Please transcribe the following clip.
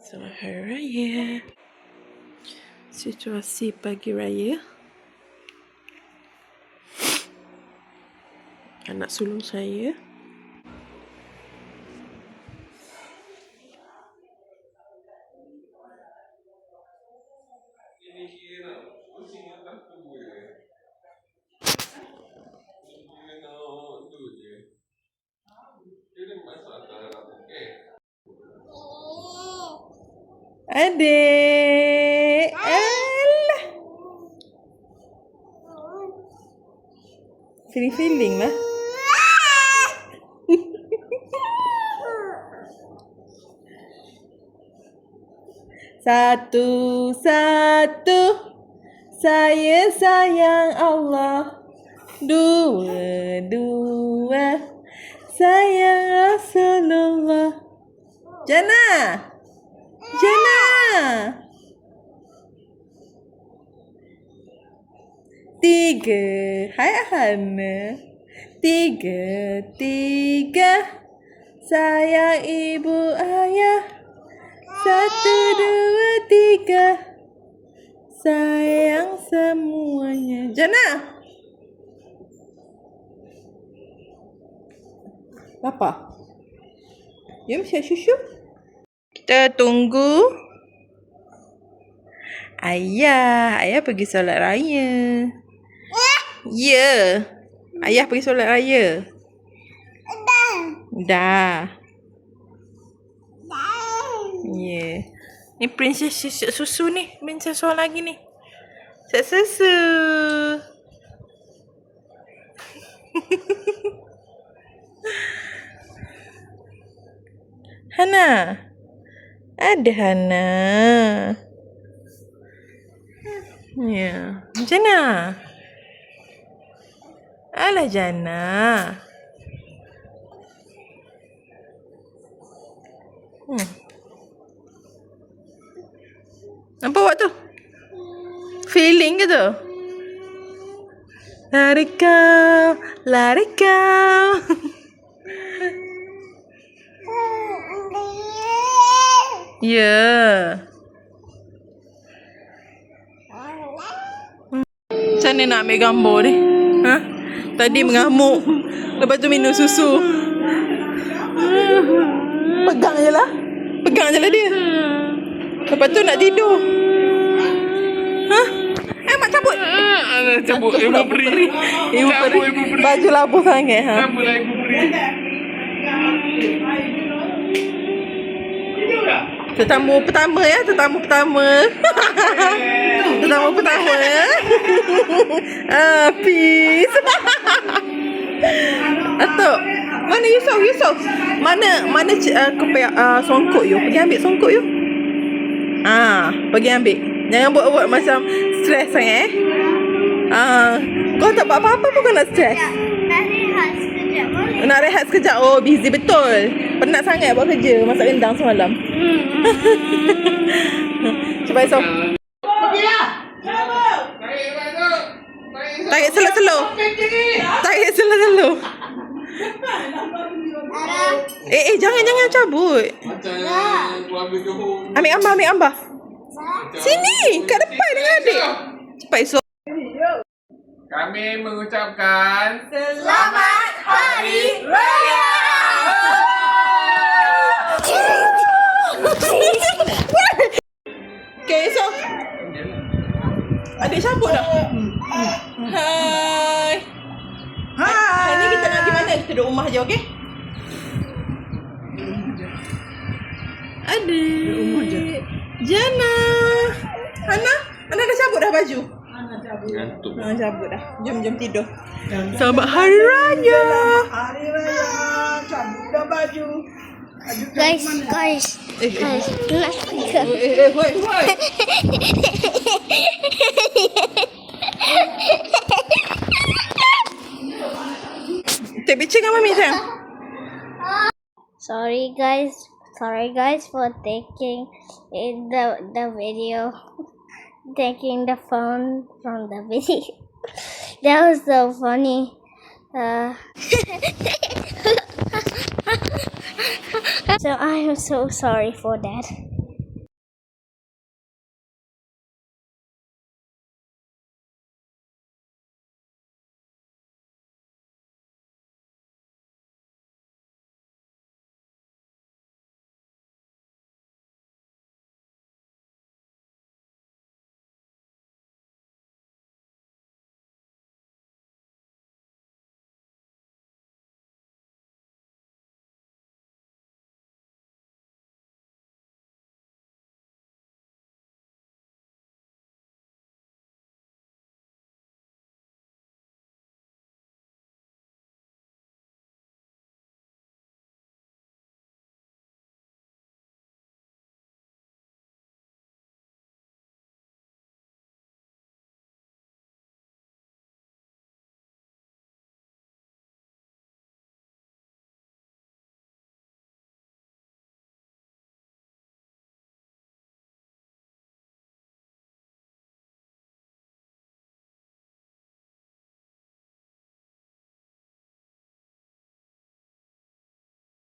Selamat Hari Raya. Situasi pagi raya. Anak sulung saya. Adik. Alah. Feeling-feeling lah. Satu, satu. Saya sayang Allah. Dua, dua. Sayang Rasulullah. Jana. Tiga. Hai Hana. Tiga, tiga. Sayang ibu ayah. Satu, dua, tiga. Sayang semuanya. Jana. Apa? Jom saya susu. Kita tunggu. Ayah. Ayah pergi solat raya. Ya. Ayah pergi solat raya. Dah. Ya. Yeah. Ni princess susu, susu ni. Princess seorang lagi ni. Susu. susu. Hana. Ada Hana. Ya. Jana. Alah Jana. Hmm. Nampak awak tu? Feeling ke tu? Lari kau, lari kau. Ya. Macam mana nak ambil gambar ni? Ha? Tadi mengamuk. Lepas tu minum susu. Pegang je lah. Pegang je lah dia. Lepas tu nak tidur. Ha? Eh, mak cabut. Cabut ibu beri. Ibu Cabut beri. ibu beri. Baju labuh sangat. Ha? Cabut lah ibu beri. Tetamu pertama ya, tetamu pertama. ah, peace. Atuk. Mana Yusof? Yusof. Mana mana uh, kepe uh, songkok you? Pergi ambil songkok you. Ah, pergi ambil. Jangan buat-buat macam stres sangat eh. Ah, kau tak buat apa-apa pun kau nak stres. Nak rehat sekejap. Oh, busy betul. Penat sangat buat kerja. Masak rendang semalam. Cuba esok. Tarik Slow-slow. Eh, eh, jangan, jangan cabut. Ambil gambar, ambil gambar. Sini, kat depan dengan adik. Cepat esok. Kami mengucapkan Selamat Hari Raya! Okay, esok. Adik cabut dah. Hai. Hai. Hari ni kita nak pergi mana? Kita duduk rumah je, okey? Adik. Jana. Hana. Hana dah cabut dah baju? Ngantuk. Ha, cabut dah. Jom, jom tidur. Selamat Hari Raya. Hari Raya cabut dah baju. Guys, guys, Eh, eh, guys, kelas tiga. eh, eh, woi, woi. Picture dengan mami. Sorry, guys. Sorry, guys, for taking in the the video, taking the phone from the video. That was so funny. Uh, So I am so sorry for that.